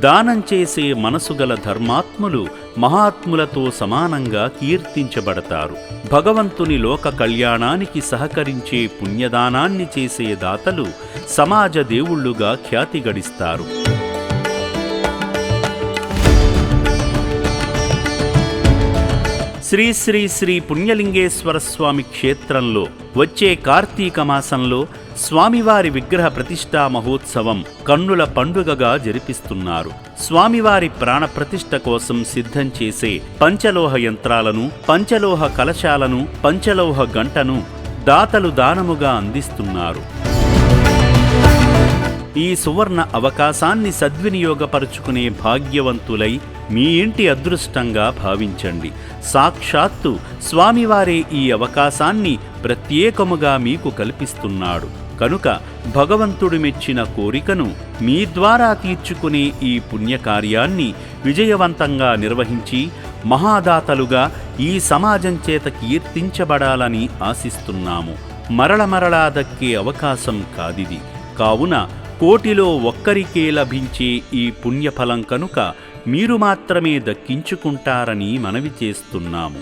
దానం చేసే మనసుగల ధర్మాత్ములు మహాత్ములతో సమానంగా కీర్తించబడతారు. భగవంతుని లోక కళ్యాణానికి సహకరించే పుణ్యదానాన్ని చేసే దాతలు సమాజ దేవుళ్ళుగా ఖ్యాతి గడిస్తారు. శ్రీ శ్రీ శ్రీ పుణ్యలింగేశ్వర స్వామి క్షేత్రంలో వచ్చే కార్తీక మాసంలో స్వామివారి విగ్రహ ప్రతిష్టా మహోత్సవం కన్నుల పండుగగా జరిపిస్తున్నారు. స్వామివారి ప్రాణప్రతిష్ఠ కోసం సిద్ధం చేసే పంచలోహ యంత్రాలను పంచలోహ కలశాలను పంచలోహ గంటను దాతలు దానముగా అందిస్తున్నారు. ఈ సువర్ణ అవకాశాన్ని సద్వినియోగపరుచుకునే భాగ్యవంతులై మీ ఇంటి అదృష్టంగా భావించండి. సాక్షాత్తు స్వామివారే ఈ అవకాశాన్ని ప్రత్యేకముగా మీకు కల్పిస్తున్నాడు. కనుక భగవంతుడు మెచ్చిన కోరికను మీ ద్వారా తీర్చుకునే ఈ పుణ్యకార్యాన్ని విజయవంతంగా నిర్వహించి మహాదాతలుగా ఈ సమాజం చేత కీర్తించబడాలని ఆశిస్తున్నాము. మరల మరలా దక్కే అవకాశం కాదిది. కావున కోటిలో ఒక్కరికే లభించే ఈ పుణ్యఫలం కనుక మీరు మాత్రమే దక్కించుకుంటారని మనవి చేస్తున్నాము.